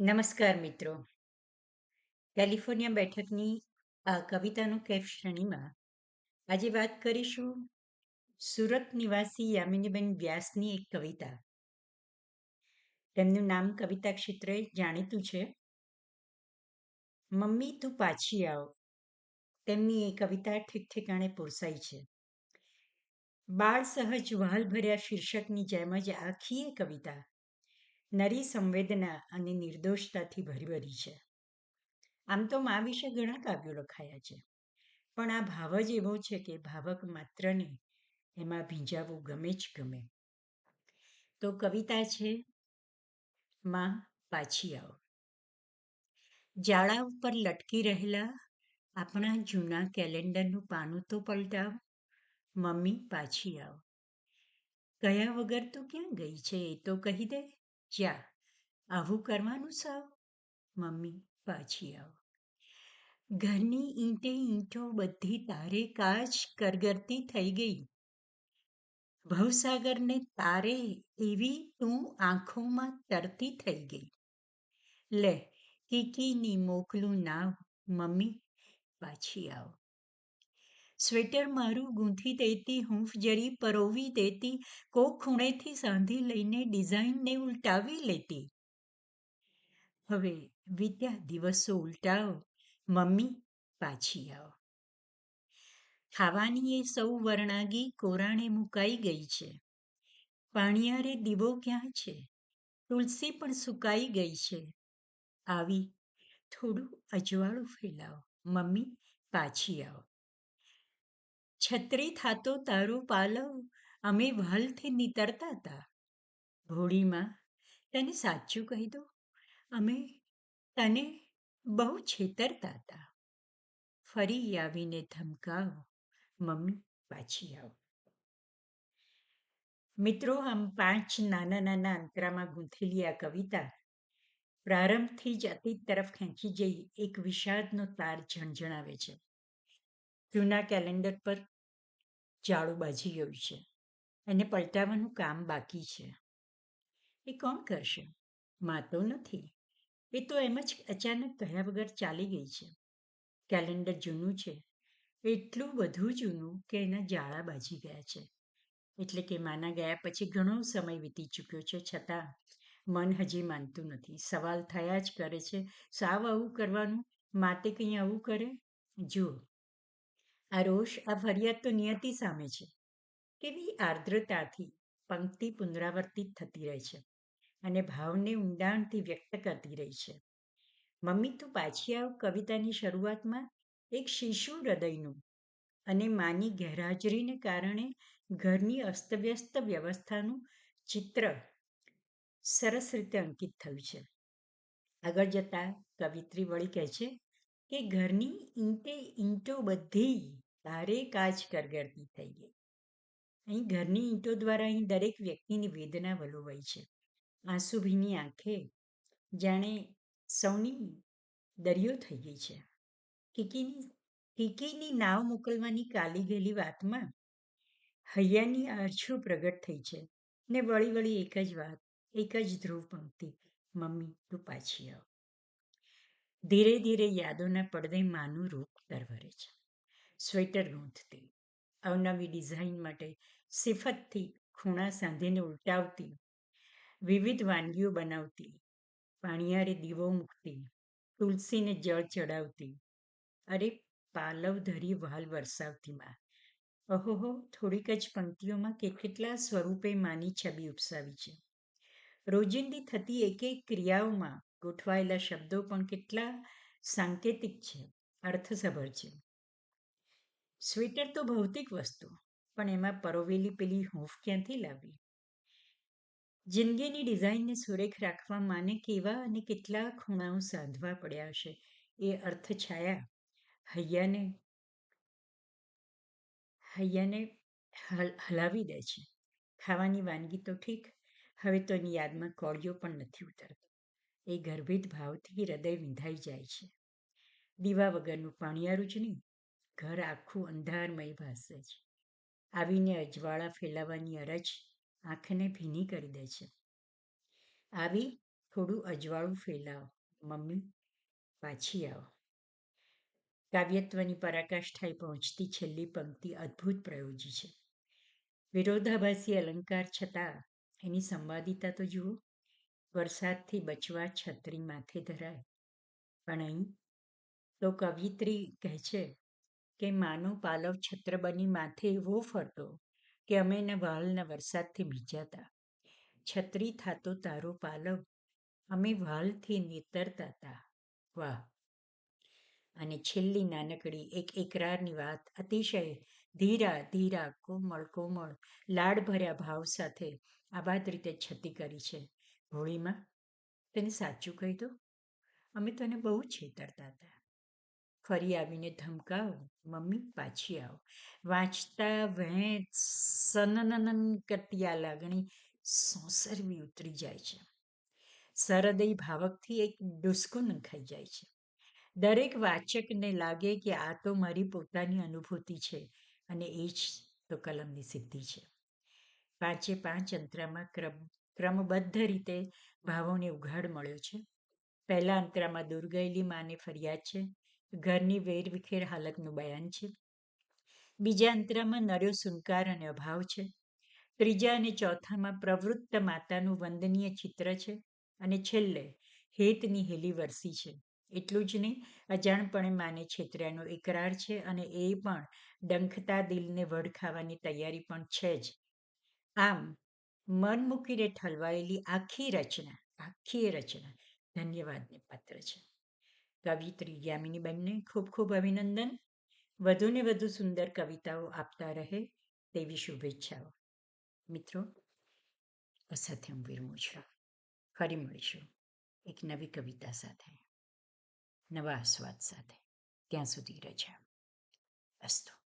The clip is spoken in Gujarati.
નમસ્કાર મિત્રો. કેલિફોર્નિયા બેઠકની આ કવિતાનું કેફ શ્રેણીમાં આજે વાત કરીશું સુરત નિવાસી યામિનીબેન વ્યાસની એક કવિતા. તેમનું નામ કવિતા ક્ષેત્રે જાણીતું છે. મમ્મી, તું પાછી આવ. તેમની એ કવિતા ઠીક ઠેકાણે પોસાઈ છે. બાળ સહજ વહાલ શીર્ષકની જેમ જ આખી એ કવિતા નરી સંવેદના અને નિર્દોષતાથી ભરી છે. આમ તો મા વિશે ઘણા કાવ્યો લખાયા છે, પણ આ ભાવ જ એવો છે કે ભાવક માત્રને એમાં ભીંજાવવું ગમે જ ગમે. તો કવિતા છે, માં, પાછી આવો. જાળા ઉપર લટકી રહેલા આપણા જૂના કેલેન્ડરનું પાનું તો પલટાવ, મમ્મી, પાછી આવો. કયા વગર તો ક્યાં ગઈ છે એ તો કહી દે. જા આવું કરવાનું સાવ? મમ્મી, પાછી આવો. ઘરની ઈંટે ઈંટો બધી તારે કાચ કરગરતી થઈ ગઈ. ભવસાગરને તારે એવી તું આંખોમાં તરતી થઈ ગઈ. લે, કીકીની મોકલું નાવ, મમ્મી, પાછી આવ. સ્વેટર મારું ગૂંથી દેતી, હૂંફ જરી પરોવી દેતી, કોક ખૂણેથી સાંધી લઈને ડિઝાઇનને ઉલટાવી લેતી. હવે વિદ્યા, દિવસો ઉલટાવ, મમ્મી પાછી આવ. ખાવાની એ સૌ વર્ણાગી કોરાણે મુકાઈ ગઈ છે. પાણીયારે દીવો ક્યાં છે? તુલસી પણ સુકાઈ ગઈ છે. આવી થોડું અજવાળું ફેલાવ, મમ્મી પાછી આવ. છત્રી થાતો તારો પાલવ અમે વહલથી નીતરતા હતા ભોળીમાં, તને સાચું કહી દો અમે તને બહુ છેતરતા હતા ફરી આવીને ધમકાવ, મમ્મી પાછી આવ. મિત્રો, આમ પાંચ નાના નાના અંતરામાં ગૂંથેલી આ કવિતા પ્રારંભથી જ અતીત તરફ ખેંચી જઈ એક વિષાદનો તાર ઝણઝણાવે છે. જૂના કેલેન્ડર પર જાળું બાજી ગયું છે. એને પલટાવવાનું કામ બાકી છે. એ કોણ કરશે? માં તો નથી. એ તો એમ જ અચાનક કહ્યા વગર ચાલી ગઈ છે. કેલેન્ડર જૂનું છે. એટલું બધું જૂનું કે એના જાળા બાજી ગયા છે. એટલે કે માના ગયા પછી ઘણો સમય વીતી ચૂક્યો છે. છતાં મન હજી માનતું નથી. સવાલ થયા જ કરે છે. સાવ આવું કરવાનું? માતે કંઈ આવું કરે? જુઓ. આ રોષ આ ફરિયાદ તો નિયતિ સામે છે. કેવી આર્દ્રતાથી પંક્તિ પુનરાવર્તિત થતી રહે છે અને ભાવને ઊંડાણથી વ્યક્ત કરતી રહી છે. મમ્મી, તું પાછી આવ કવિતાની શરૂઆતમાં એક શિશુ હૃદયનું અને માની ગેરહાજરીને કારણે ઘરની અસ્તવ્યસ્ત વ્યવસ્થાનું ચિત્ર સરસ રીતે અંકિત થયું છે. આગળ જતા કવિત્રી વળી કહે છે કે ઘરની ઈંટે ઈંટો બધી તારે કાચ કરગરતી થઈ ગઈ. અહીં ઘરની ઈંટો દ્વારા અહીં દરેક વ્યક્તિની વેદના વલોવાઈ છે. આંસુભીની આંખે જાણે સૌની દરિયો થઈ ગઈ છે. કીકીની કીકીની નાવ મોકલવાની કાલી ગયેલી વાતમાં હૈયાની આરછું પ્રગટ થઈ છે ને વળી વળી એક જ વાત, એક જ ધ્રુવ પંક્તિ, મમ્મી તું પાછી આવ. ધીરે ધીરે યાદોના પડદે માનું રૂપ તરવરે છે. સ્વેટર ગૂંથતી અવનવી ડિઝાઇન માટે સિફતથી ખૂણા સાંધીને ઉલટાવતી, વિવિધ વાનગીઓ બનાવતી પાણીયારે દીવો મૂકતી, તુલસીને જળ ચડાવતી, અરે પાલવ ધરી વાલ વરસાવતી માં. અહોહો થોડીક જ પંક્તિઓમાં કેટલા સ્વરૂપે માની છબી ઉપસાવી છે. રોજિંદી થતી એક એક ક્રિયાઓમાં ગોઠવાયેલા શબ્દો પણ કેટલા સાંકેતિક છે, અર્થસભર છે. સ્વેટર તો ભૌતિક વસ્તુ, પણ એમાં પરોવેલી પેલી હૂંફ ક્યાંથી લાવી જિંદગીની ડિઝાઇનને સુરેખ રાખવા માને કેવા અને કેટલા ખૂણાઓ સાધવા પડ્યા હશે? એ અર્થ છાયા હૈયાને હૈયાને હલાવી દે છે. ખાવાની વાનગી તો ઠીક, હવે તો એની યાદમાં કોળિયો પણ નથી ઉતરતો. એ ગર્ભિત ભાવથી હૃદય વિંધાઈ જાય છે. દીવા વગરનું પાણીયારું જ નહીં ઘર આખું અંધારમય ભાસે છે. આવીને અજવાળા ફેલાવાની અરજ આંખને ભીની કરી દે છે. આવી, થોડું અજવાળું ફેલાવ. મમ્મી, પાછી આવો. કાવ્યત્વની પરાકાષ્ઠાએ પહોંચતી છેલ્લી પંક્તિ અદ્ભુત પ્રયોજી છે. વિરોધાભાસી અલંકાર છતાં એની સંવાદિતા તો જુઓ, વરસાદથી બચવા છત્રી માથે ધરાય. પણ અહીં તો કવિત્રી કહે છે કે માનો પાલવ છત્ર બની માથે એવો ફરતો કે અમે એના વાલના વરસાદથી ભીજાતા છત્રી થાતો તારો પાલવ, અમે વાલથી નીતરતા હતા વાહ! અને છેલ્લી નાનકડી એક એકરારની વાત અતિશય ધીરા ધીરા, કોમળ કોમળ, લાડભર્યા ભાવ સાથે આબાદ રીતે છતી કરી છે. હોળીમાં તેને સાચું કહી દો? અમે તને બહુ છેતરતા હતા ફરી આવીને ધમકાવ, મમ્મી, પાછી આવો. વાંચતા વહેંચ સનનન કરતી આ લાગણી સોસરવી ઉતરી જાય છે. સરદય ભાવકથી એક ડુસ્કું નખાઈ જાય છે. દરેક વાચકને લાગે કે આ તો મારી પોતાની અનુભૂતિ છે અને એ જ તો કલમની સિદ્ધિ છે. પાંચે પાંચ અંતરામાં ક્રમ, ક્રમબદ્ધ રીતે ભાવોને ઉઘાડ મળ્યો છે. પહેલા અંતરામાં દૂર ગયેલી માને ફરિયાદ છે. ઘરની વેરવિખેર હાલતનું બયાન છે. બીજા અંતરામાં નર્યો સુનકાર અને અભાવ છે. ત્રીજા અને ચોથામાં પ્રવૃત્ત માતાનું વંદનીય ચિત્ર છે અને છેલ્લે હેતની હેલી વરસી છે. એટલું જ નહીં, અજાણપણે માને છેતર્યાનો એકરાર છે અને એ પણ ડંખતા દિલને વડ ખાવાની તૈયારી પણ છે જ. આમ, મન મૂકીને ઠલવાયેલી આખી રચના આખી રચના ધન્યવાદને પાત્ર છે. કવિત્રી યામિનીબેનને ખૂબ ખૂબ અભિનંદન વધુને વધુ સુંદર કવિતાઓ આપતા રહે તેવી શુભેચ્છાઓ મિત્રો સાથે હું વિરમું ફરી મળીશું એક નવી કવિતા સાથે નવા આસ્વાદ સાથે ત્યાં સુધી રજા અસ્તુ